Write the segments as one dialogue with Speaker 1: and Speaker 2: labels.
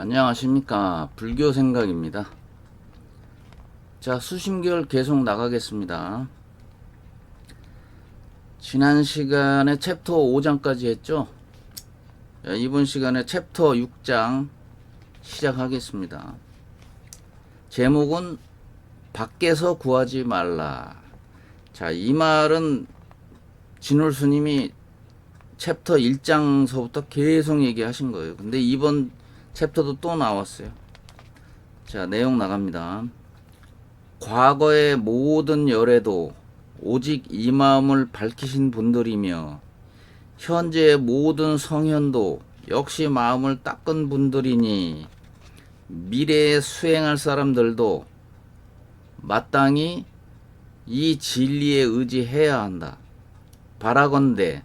Speaker 1: 안녕하십니까. 불교 생각입니다. 자 수심결 계속 나가겠습니다. 지난 시간에 챕터 5장까지 했죠? 자, 이번 시간에 챕터 6장 시작하겠습니다. 제목은 밖에서 구하지 말라. 자 이 말은 진울 스님이 챕터 1장서부터 계속 얘기하신 거예요. 근데 이번 챕터도 또 나왔어요. 자, 내용 나갑니다. 과거의 모든 열애도 오직 이 마음을 밝히신 분들이며 현재의 모든 성현도 역시 마음을 닦은 분들이니 미래에 수행할 사람들도 마땅히 이 진리에 의지해야 한다. 바라건대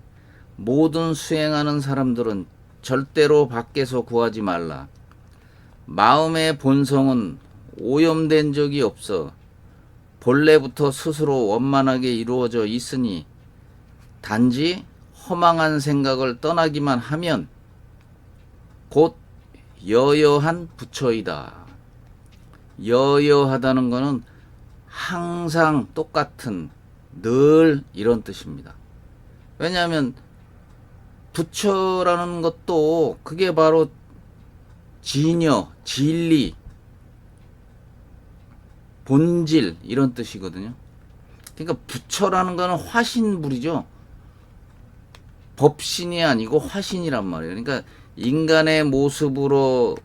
Speaker 1: 모든 수행하는 사람들은 절대로 밖에서 구하지 말라. 마음의 본성은 오염된 적이 없어 본래부터 스스로 원만하게 이루어져 있으니 단지 허망한 생각을 떠나기만 하면 곧 여여한 부처이다. 여여하다는 것은 항상 똑같은 늘 이런 뜻입니다. 왜냐하면 부처라는 것도 그게 바로 진여, 진리, 본질 이런 뜻이거든요. 그러니까 부처라는 거는 화신불이죠. 법신이 아니고 화신이란 말이에요. 그러니까 인간의 모습으로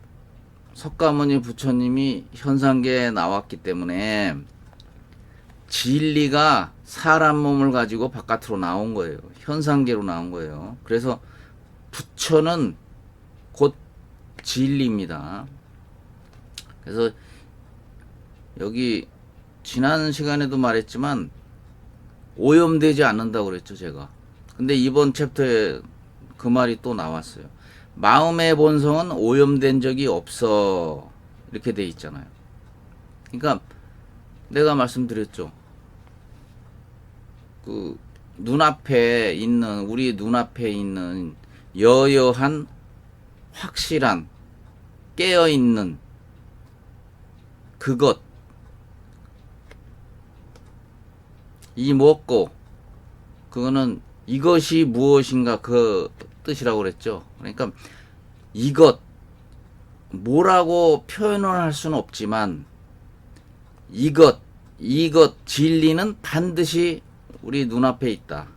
Speaker 1: 석가모니 부처님이 현상계에 나왔기 때문에 진리가 사람 몸을 가지고 바깥으로 나온 거예요. 현상계로 나온 거예요. 그래서 부처는 곧 진리입니다. 그래서 여기 지난 시간에도 말했지만 오염되지 않는다고 그랬죠, 제가. 근데 이번 챕터에 그 말이 또 나왔어요. 마음의 본성은 오염된 적이 없어. 이렇게 돼 있잖아요. 그러니까 내가 말씀드렸죠. 그 눈앞에 있는 우리 눈앞에 있는 여여한 확실한 깨어 있는 그것 이 무엇고 그거는 이것이 무엇인가 그 뜻이라고 그랬죠. 그러니까 이것 뭐라고 표현을 할 수는 없지만 이것 이것 진리는 반드시 우리 눈앞에 있다.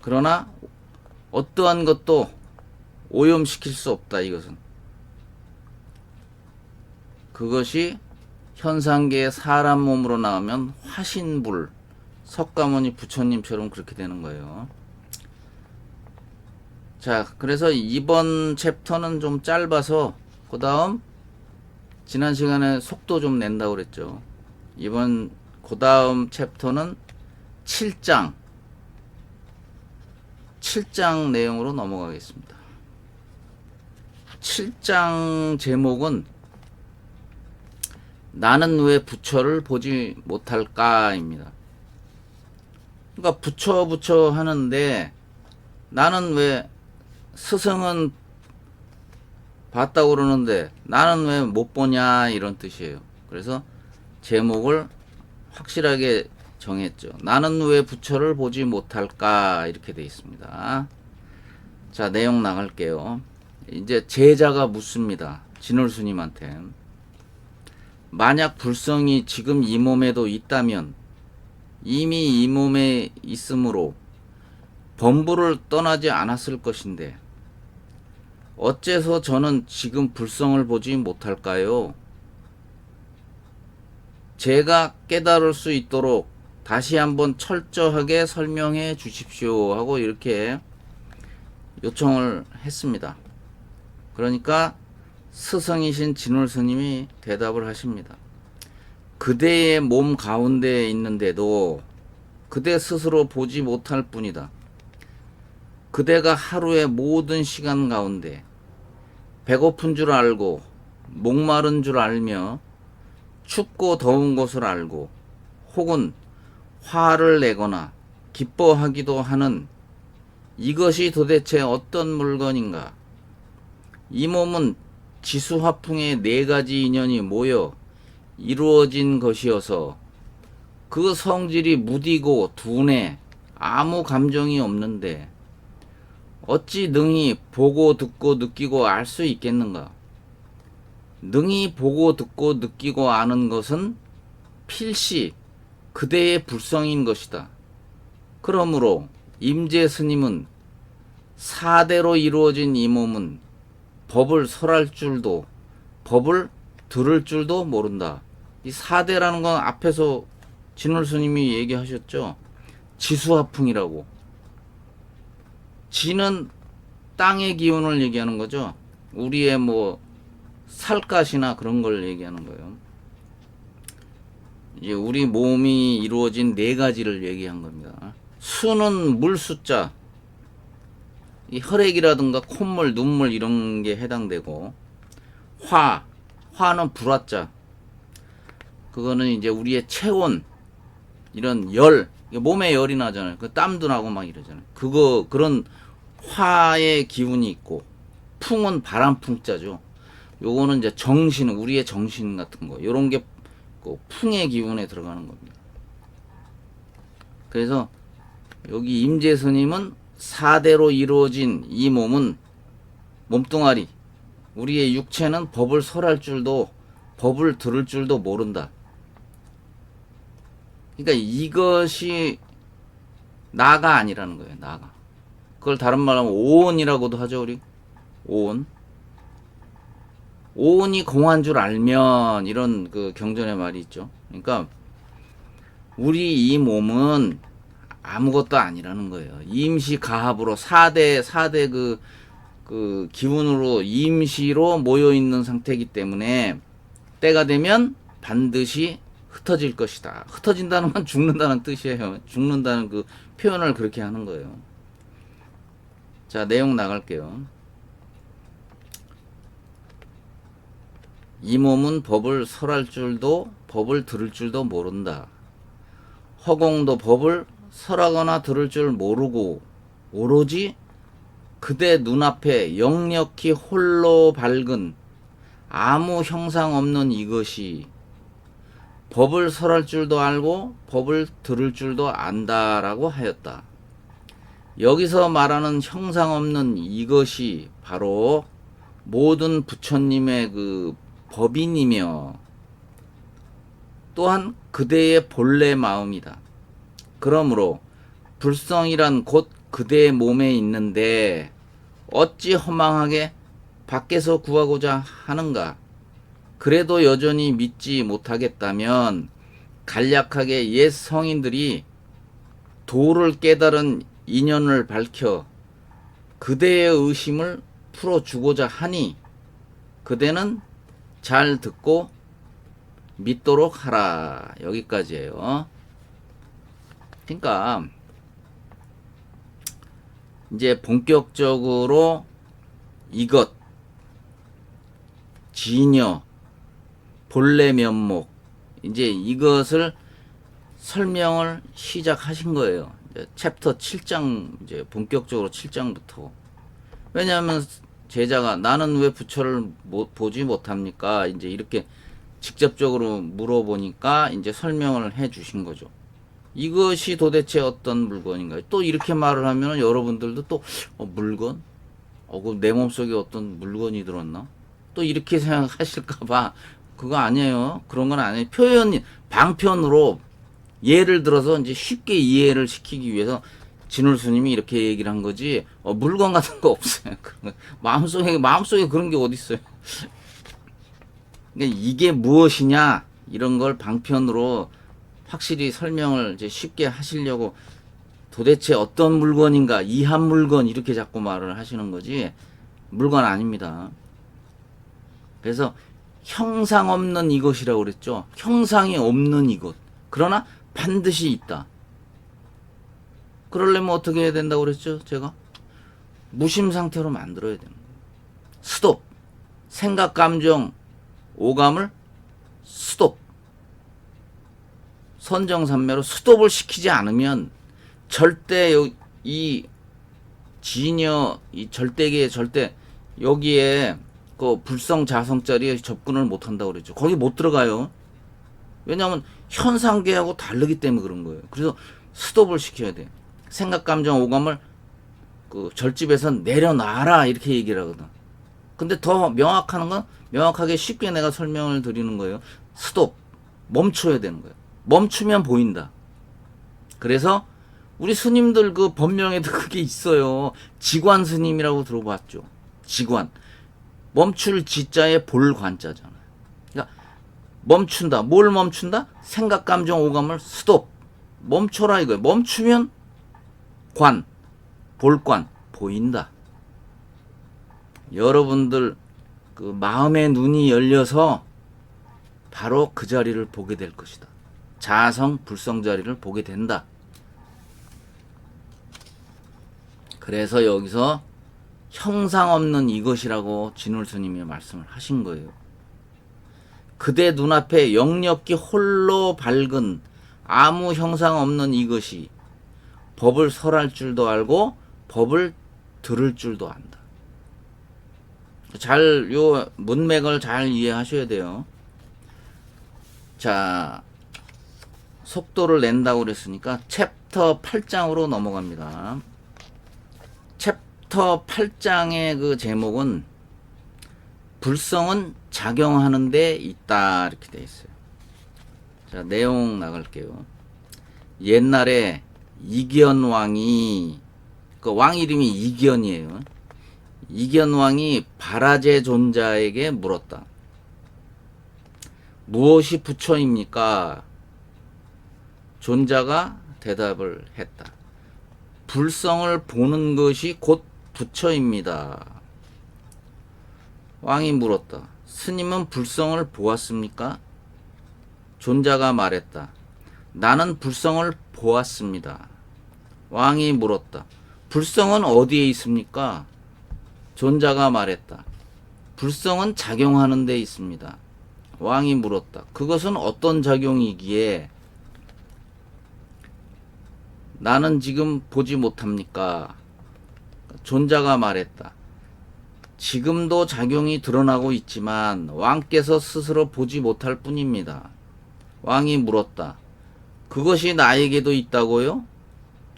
Speaker 1: 그러나 어떠한 것도 오염시킬 수 없다. 이것은 그것이 현상계의 사람 몸으로 나오면 화신불 석가모니 부처님처럼 그렇게 되는 거예요. 자, 그래서 이번 챕터는 좀 짧아서 그 다음 지난 시간에 속도 좀 낸다고 그랬죠. 이번 그 다음 챕터는 7장 7장 내용으로 넘어가겠습니다. 7장 제목은 나는 왜 부처를 보지 못할까입니다. 그러니까 부처 부처 하는데 나는 왜 스승은 봤다고 그러는데 나는 왜 못 보냐 이런 뜻이에요. 그래서 제목을 확실하게 정했죠. 나는 왜 부처를 보지 못할까 이렇게 돼 있습니다. 자 내용 나갈게요. 이제 제자가 묻습니다. 진월스님한테 만약 불성이 지금 이 몸에도 있다면 이미 이 몸에 있으므로 범부를 떠나지 않았을 것인데 어째서 저는 지금 불성을 보지 못할까요? 제가 깨달을 수 있도록 다시 한번 철저하게 설명해 주십시오 하고 이렇게 요청을 했습니다. 그러니까 스승이신 진울 스님이 대답을 하십니다. 그대의 몸 가운데에 있는데도 그대 스스로 보지 못할 뿐이다. 그대가 하루의 모든 시간 가운데 배고픈 줄 알고 목마른 줄 알며 춥고 더운 것을 알고 혹은 화를 내거나 기뻐하기도 하는 이것이 도대체 어떤 물건인가? 이 몸은 지수화풍의 네 가지 인연이 모여 이루어진 것이어서 그 성질이 무디고 둔해 아무 감정이 없는데 어찌 능히 보고 듣고 느끼고 알 수 있겠는가? 능히 보고 듣고 느끼고 아는 것은 필시 그대의 불성인 것이다. 그러므로 임재 스님은 사대로 이루어진 이 몸은 법을 설할 줄도 법을 들을 줄도 모른다. 이 사대라는 건 앞에서 진월 스님이 얘기하셨죠. 지수화풍이라고. 지는 땅의 기운을 얘기하는 거죠. 우리의 뭐 살갗이나 그런 걸 얘기하는 거예요. 이제 우리 몸이 이루어진 네 가지를 얘기한 겁니다. 수는 물 숫자, 이 혈액이라든가 콧물, 눈물 이런 게 해당되고 화, 화는 불화자. 그거는 이제 우리의 체온, 이런 열, 몸에 열이 나잖아요. 그 땀도 나고 막 이러잖아요. 그거 그런 화의 기운이 있고 풍은 바람 풍자죠. 요거는 이제 정신, 우리의 정신 같은 거. 요런 게 그 풍의 기운에 들어가는 겁니다. 그래서 여기 임재 스님은 사대로 이루어진 이 몸은 몸뚱아리, 우리의 육체는 법을 설할 줄도 법을 들을 줄도 모른다. 그러니까 이것이 나가 아니라는 거예요. 나가. 그걸 다른 말로 하면 오온이라고도 하죠, 우리. 오온. 오온이 공한 줄 알면 이런 그 경전의 말이 있죠. 그러니까 우리 이 몸은 아무것도 아니라는 거예요. 임시 가합으로 4대 4대 그, 그 기운으로 임시로 모여 있는 상태이기 때문에 때가 되면 반드시 흩어질 것이다. 흩어진다는 건 죽는다는 뜻이에요. 죽는다는 그 표현을 그렇게 하는 거예요. 자, 내용 나갈게요. 이 몸은 법을 설할 줄도 법을 들을 줄도 모른다. 허공도 법을 설하거나 들을 줄 모르고 오로지 그대 눈앞에 역력히 홀로 밝은 아무 형상 없는 이것이 법을 설할 줄도 알고 법을 들을 줄도 안다라고 하였다. 여기서 말하는 형상 없는 이것이 바로 모든 부처님의 그 법인이며 또한 그대의 본래 마음이다. 그러므로 불성이란 곧 그대의 몸에 있는데 어찌 허망하게 밖에서 구하고자 하는가? 그래도 여전히 믿지 못하겠다면 간략하게 옛 성인들이 도를 깨달은 인연을 밝혀 그대의 의심을 풀어주고자 하니 그대는 잘 듣고 믿도록 하라. 여기까지예요. 그러니까 이제 본격적으로 이것 진여 본래 면목 이제 이것을 설명을 시작하신 거예요. 챕터 7장 이제 본격적으로 7장부터 왜냐하면 제자가 나는 왜 부처를 못, 보지 못합니까? 이제 이렇게 직접적으로 물어보니까 이제 설명을 해 주신 거죠. 이것이 도대체 어떤 물건인가요? 또 이렇게 말을 하면 여러분들도 또 어, 물건? 어, 그내 몸속에 어떤 물건이 들었나? 또 이렇게 생각하실까봐 그거 아니에요. 그런 건 아니에요. 표현 방편으로 예를 들어서 이제 쉽게 이해를 시키기 위해서 진울 스님이 이렇게 얘기를 한 거지 어, 물건 같은 거 없어요. 마음속에 마음속에 그런 게 어디 있어요? 그러니까 이게 무엇이냐 이런 걸 방편으로 확실히 설명을 이제 쉽게 하시려고 도대체 어떤 물건인가 이한 물건 이렇게 자꾸 말을 하시는 거지 물건 아닙니다. 그래서 형상 없는 이것이라고 그랬죠. 형상이 없는 이것. 그러나 반드시 있다. 그러려면 어떻게 해야 된다고 그랬죠? 제가 무심 상태로 만들어야 되는 거예요. 스톱. 생각, 감정, 오감을 스톱. 선정산매로 스톱을 시키지 않으면 절대 요- 이 진여 이 절대계 절대 여기에 그 불성 자성 자리에 접근을 못 한다고 그랬죠. 거기 못 들어가요. 왜냐하면 현상계하고 다르기 때문에 그런 거예요. 그래서 스톱을 시켜야 돼. 생각, 감정, 오감을 그 절집에서 내려놔라 이렇게 얘기를 하거든. 근데 더 명확한 건 명확하게 쉽게 내가 설명을 드리는 거예요. 스톱. 멈춰야 되는 거예요. 멈추면 보인다. 그래서 우리 스님들 그 법명에도 그게 있어요. 지관 스님이라고 들어봤죠. 지관. 멈출 지자에 볼 관자잖아요. 그러니까 멈춘다. 뭘 멈춘다? 생각, 감정, 오감을 스톱. 멈춰라 이거예요. 멈추면 관, 볼관 보인다. 여러분들 그 마음의 눈이 열려서 바로 그 자리를 보게 될 것이다. 자성 불성 자리를 보게 된다. 그래서 여기서 형상 없는 이것이라고 진울 스님이 말씀을 하신 거예요. 그대 눈앞에 역력기 홀로 밝은 아무 형상 없는 이것이 법을 설할 줄도 알고 법을 들을 줄도 안다. 잘, 요 문맥을 잘 이해하셔야 돼요. 자, 속도를 낸다고 그랬으니까 챕터 8장으로 넘어갑니다. 챕터 8장의 그 제목은 불성은 작용하는 데 있다 이렇게 돼 있어요. 자, 내용 나갈게요. 옛날에 이견 왕이 그 왕 이름이 이견이에요. 이견 왕이 바라제 존자에게 물었다. 무엇이 부처입니까? 존자가 대답을 했다. 불성을 보는 것이 곧 부처입니다. 왕이 물었다. 스님은 불성을 보았습니까? 존자가 말했다. 나는 불성을 보았습니다. 왕이 물었다. 불성은 어디에 있습니까? 존자가 말했다. 불성은 작용하는 데 있습니다. 왕이 물었다. 그것은 어떤 작용이기에 나는 지금 보지 못합니까? 존자가 말했다. 지금도 작용이 드러나고 있지만 왕께서 스스로 보지 못할 뿐입니다. 왕이 물었다. 그것이 나에게도 있다고요?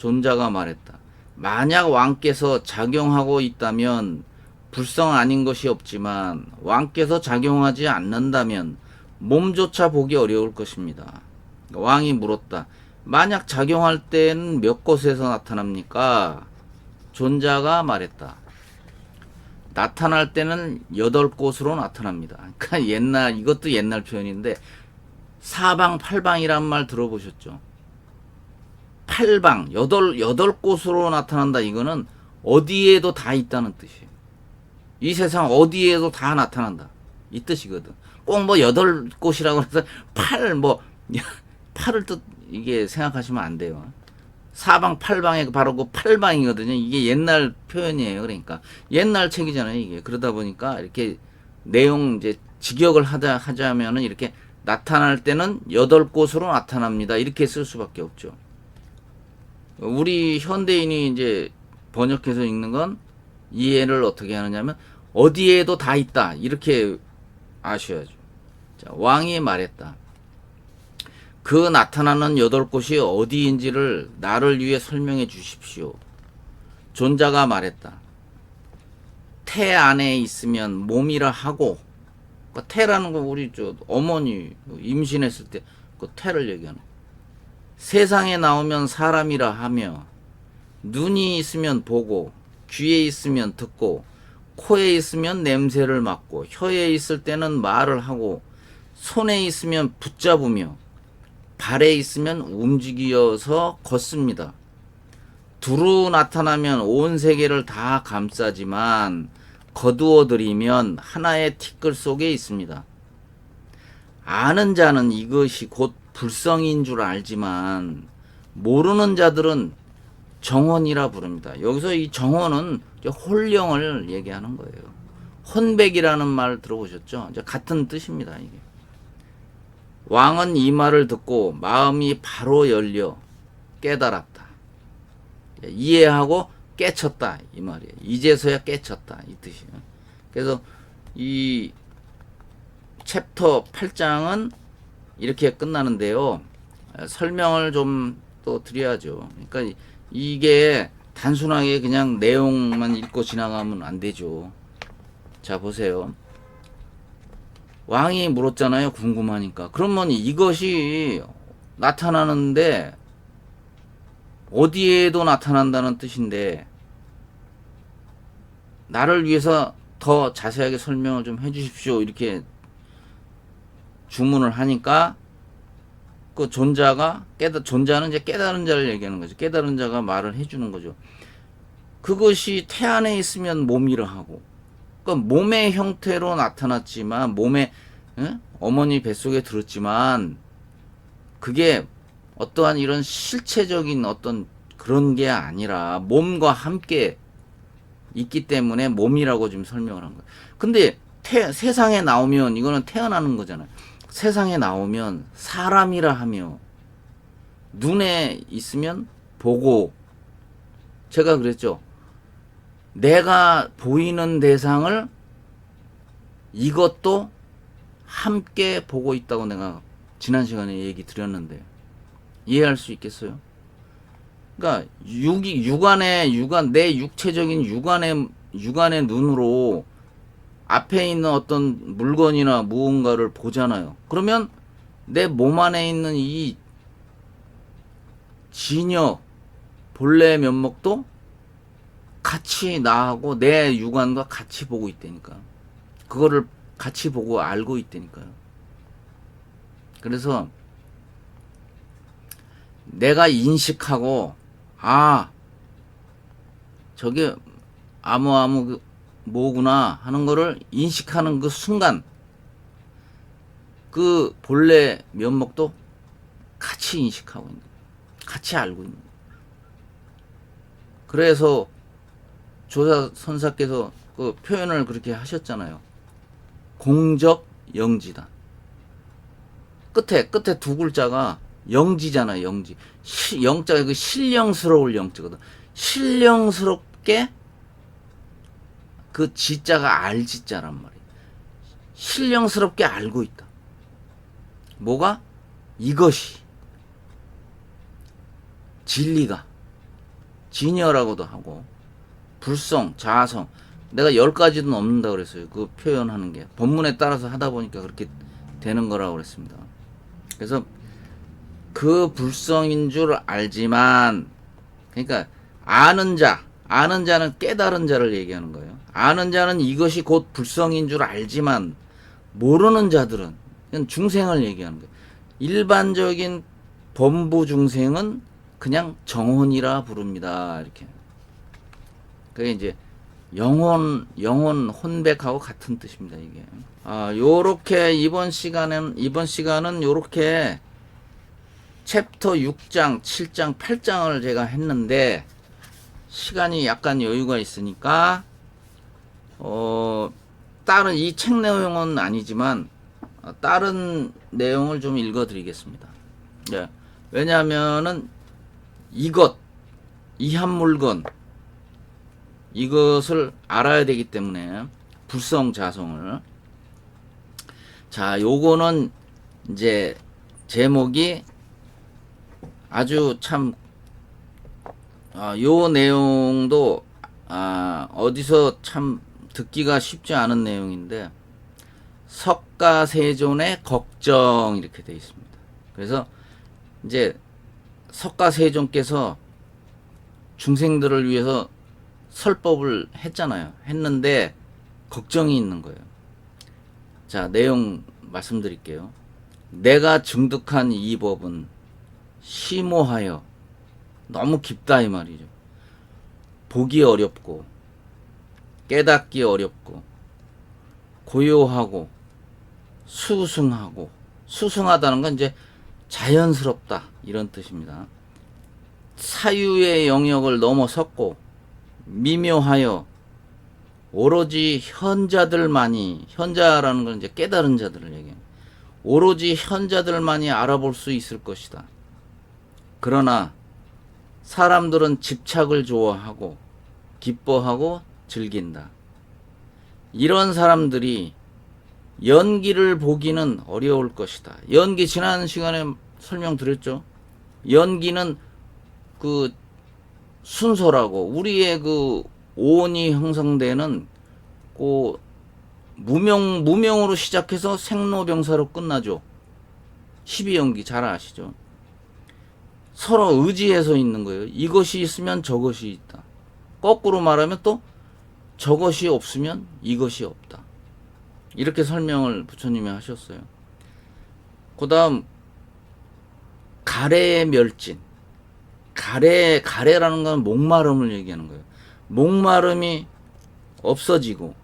Speaker 1: 존자가 말했다. 만약 왕께서 작용하고 있다면 불성 아닌 것이 없지만 왕께서 작용하지 않는다면 몸조차 보기 어려울 것입니다. 왕이 물었다. 만약 작용할 때는 몇 곳에서 나타납니까? 존자가 말했다. 나타날 때는 여덟 곳으로 나타납니다. 그러니까 옛날 이것도 옛날 표현인데 사방 팔방이란 말 들어보셨죠? 팔방 여덟 여덟 곳으로 나타난다 이거는 어디에도 다 있다는 뜻이에요. 이 세상 어디에도 다 나타난다 이 뜻이거든. 꼭 뭐 여덟 곳이라고 해서 팔 뭐 팔을 뜻 이게 생각하시면 안 돼요. 사방 팔방에 바로 그 팔방이거든요. 이게 옛날 표현이에요. 그러니까 옛날 책이잖아요. 이게 그러다 보니까 이렇게 내용 이제 직역을 하자 하자면은 이렇게 나타날 때는 여덟 곳으로 나타납니다. 이렇게 쓸 수밖에 없죠. 우리 현대인이 이제 번역해서 읽는 건 이해를 어떻게 하느냐면 어디에도 다 있다 이렇게 아셔야죠. 자, 왕이 말했다. 그 나타나는 여덟 곳이 어디인지를 나를 위해 설명해 주십시오. 존자가 말했다. 태 안에 있으면 몸이라 하고, 그 태라는 거 우리 저 어머니 임신했을 때 그 태를 얘기하는. 세상에 나오면 사람이라 하며, 눈이 있으면 보고, 귀에 있으면 듣고, 코에 있으면 냄새를 맡고, 혀에 있을 때는 말을 하고, 손에 있으면 붙잡으며, 발에 있으면 움직이어서 걷습니다. 두루 나타나면 온 세계를 다 감싸지만 거두어들이면 하나의 티끌 속에 있습니다. 아는 자는 이것이 곧 불성인 줄 알지만 모르는 자들은 정원이라 부릅니다. 여기서 이 정원은 홀령을 얘기하는 거예요. 혼백이라는 말 들어보셨죠? 같은 뜻입니다. 이게. 왕은 이 말을 듣고 마음이 바로 열려 깨달았다. 이해하고 깨쳤다 이 말이에요. 이제서야 깨쳤다 이 뜻이에요. 그래서 이 챕터 8장은 이렇게 끝나는데요. 아, 설명을 좀 또 드려야죠. 그러니까 이- 이게 단순하게 그냥 내용만 읽고 지나가면 안 되죠. 자, 보세요. 왕이 물었잖아요. 궁금하니까. 그러면 이것이 나타나는데 어디에도 나타난다는 뜻인데 나를 위해서 더 자세하게 설명을 좀 해주십시오. 이렇게 주문을 하니까 그 존자가 깨달 존자는 이제 깨달은 자를 얘기하는 거죠. 깨달은 자가 말을 해주는 거죠. 그것이 태 안에 있으면 몸이라 하고, 그 몸의 형태로 나타났지만 몸에 예? 어머니 뱃속에 들었지만 그게 어떠한 이런 실체적인 어떤 그런 게 아니라 몸과 함께 있기 때문에 몸이라고 지금 설명을 한 거예요. 근데 태, 세상에 나오면 이거는 태어나는 거잖아요. 세상에 나오면 사람이라 하며 눈에 있으면 보고 제가 그랬죠. 내가 보이는 대상을 이것도 함께 보고 있다고 내가 지난 시간에 얘기 드렸는데 이해할 수 있겠어요? 그러니까 육이 육안의 육안 내 육체적인 육안의 육안의 눈으로 앞에 있는 어떤 물건이나 무언가를 보잖아요. 그러면 내 몸 안에 있는 이 진여 본래 면목도 같이 나하고 내 육안과 같이 보고 있다니까. 그거를 같이 보고 알고 있다니까요. 그래서 내가 인식하고 아 저게 아무 아무 그 뭐구나 하는 거를 인식하는 그 순간 그 본래 면목도 같이 인식하고 있는 거예요. 같이 알고 있는 거예요. 그래서 조사 선사께서 그 표현을 그렇게 하셨잖아요. 공적 영지다. 끝에 끝에 두 글자가 영지잖아요. 영지. 시, 영자가 그 신령스러울 영자거든. 신령스럽게 그 지자가 알지자란 말이에요. 신령스럽게 알고 있다. 뭐가? 이것이 진리가 진여라고도 하고 불성, 자성 내가 열 가지도 넘는다 그랬어요. 그 표현하는 게 본문에 따라서 하다 보니까 그렇게 되는 거라고 그랬습니다. 그래서 그 불성인 줄 알지만 그러니까 아는 자, 아는 자는 깨달은 자를 얘기하는 거예요. 아는 자는 이것이 곧 불성인 줄 알지만 모르는 자들은 그냥 중생을 얘기하는 거예요. 일반적인 범부 중생은 그냥 정혼이라 부릅니다. 이렇게. 그게 이제 영혼 영혼 혼백하고 같은 뜻입니다. 이게. 아, 요렇게 이번 시간은 이번 시간은 요렇게 챕터 6장, 7장, 8장을 제가 했는데 시간이 약간 여유가 있으니까 어 다른 이 책 내용은 아니지만 어, 다른 내용을 좀 읽어드리겠습니다. 예. 왜냐하면은 이것 이한 물건 이것을 알아야 되기 때문에 불성 자성을 자 요거는 이제 제목이 아주 참, 아, 요 내용도, 아, 어디서 참 듣기가 쉽지 않은 내용인데, 석가세존의 걱정, 이렇게 되어 있습니다. 그래서, 이제, 석가세존께서 중생들을 위해서 설법을 했잖아요. 했는데, 걱정이 있는 거예요. 자, 내용 말씀드릴게요. 내가 증득한 이 법은 심오하여 너무 깊다 이 말이죠. 보기 어렵고 깨닫기 어렵고 고요하고 수승하고 수승하다는 건 이제 자연스럽다 이런 뜻입니다. 사유의 영역을 넘어섰고 미묘하여 오로지 현자들만이 현자라는 건 이제 깨달은 자들을 얘기해요. 오로지 현자들만이 알아볼 수 있을 것이다. 그러나 사람들은 집착을 좋아하고 기뻐하고 즐긴다. 이런 사람들이 연기를 보기는 어려울 것이다. 연기 지난 시간에 설명드렸죠. 연기는 그 순서라고 우리의 그 오온이 형성되는 그 무명 무명으로 시작해서 생로병사로 끝나죠. 12연기 잘 아시죠? 서로 의지해서 있는 거예요. 이것이 있으면 저것이 있다. 거꾸로 말하면 또 저것이 없으면 이것이 없다. 이렇게 설명을 부처님이 하셨어요. 그 다음, 가래의 멸진. 가래, 가래라는 건 목마름을 얘기하는 거예요. 목마름이 없어지고,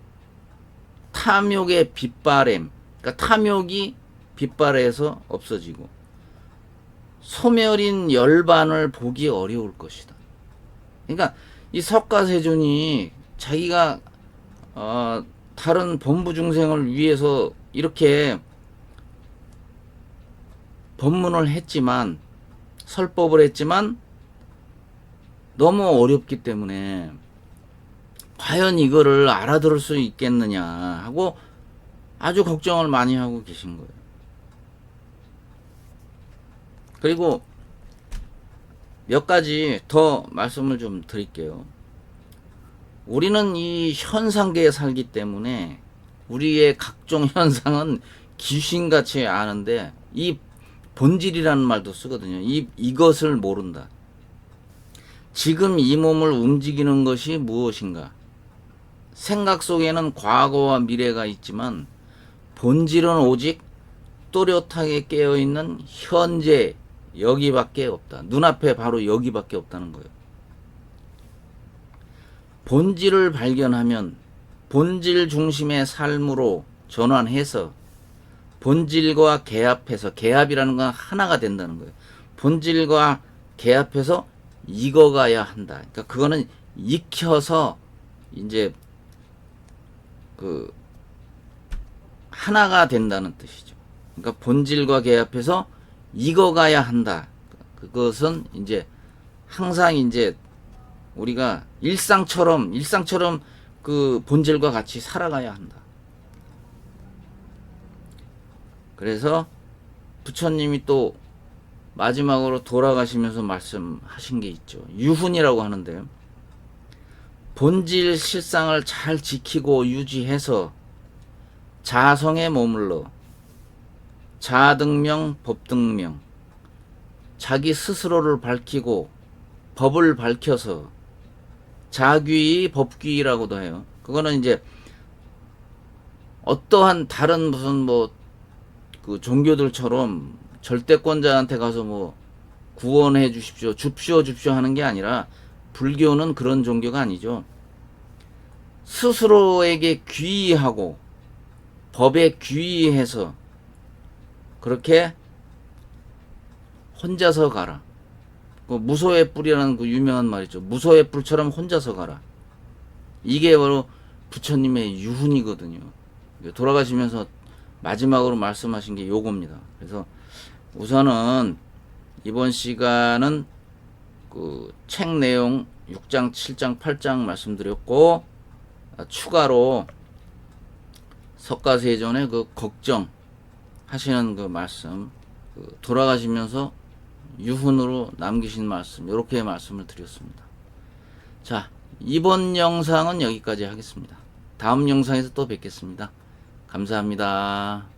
Speaker 1: 탐욕의 빗바램. 그러니까 탐욕이 빗발에서 없어지고, 소멸인 열반을 보기 어려울 것이다. 그러니까 이 석가세존이 자기가 어, 다른 범부 중생을 위해서 이렇게 법문을 했지만 설법을 했지만 너무 어렵기 때문에 과연 이거를 알아들을 수 있겠느냐 하고 아주 걱정을 많이 하고 계신 거예요. 그리고 몇 가지 더 말씀을 좀 드릴게요. 우리는 이 현상계에 살기 때문에 우리의 각종 현상은 귀신같이 아는데 이 본질이라는 말도 쓰거든요. 이, 이것을 모른다. 지금 이 몸을 움직이는 것이 무엇인가? 생각 속에는 과거와 미래가 있지만 본질은 오직 또렷하게 깨어 있는 현재 여기밖에 없다. 눈앞에 바로 여기밖에 없다는 거예요. 본질을 발견하면 본질 중심의 삶으로 전환해서 본질과 개합해서 개합이라는 건 하나가 된다는 거예요. 본질과 개합해서 익어가야 한다. 그러니까 그거는 익혀서 이제 그 하나가 된다는 뜻이죠. 그러니까 본질과 개합해서 익어가야 한다. 그것은 이제 항상 이제 우리가 일상처럼 일상처럼 그 본질과 같이 살아가야 한다. 그래서 부처님이 또 마지막으로 돌아가시면서 말씀하신 게 있죠. 유훈이라고 하는데요. 본질 실상을 잘 지키고 유지해서 자성에 머물러 자등명, 법등명, 자기 스스로를 밝히고 법을 밝혀서 자귀, 법귀라고도 해요. 그거는 이제 어떠한 다른 무슨 뭐 그 종교들처럼 절대권자한테 가서 뭐 구원해 주십시오, 줍시오, 줍시오 하는 게 아니라 불교는 그런 종교가 아니죠. 스스로에게 귀의하고 법에 귀의해서 그렇게 혼자서 가라. 그 무소의 뿔이라는 그 유명한 말이죠. 무소의 뿔처럼 혼자서 가라. 이게 바로 부처님의 유훈이거든요. 돌아가시면서 마지막으로 말씀하신 게 요겁니다. 그래서 우선은 이번 시간은 그 책 내용 6장, 7장, 8장 말씀드렸고 아, 추가로 석가세존의 그 걱정 하시는 그 말씀 그 돌아가시면서 유훈으로 남기신 말씀 이렇게 말씀을 드렸습니다. 자 이번 영상은 여기까지 하겠습니다. 다음 영상에서 또 뵙겠습니다. 감사합니다.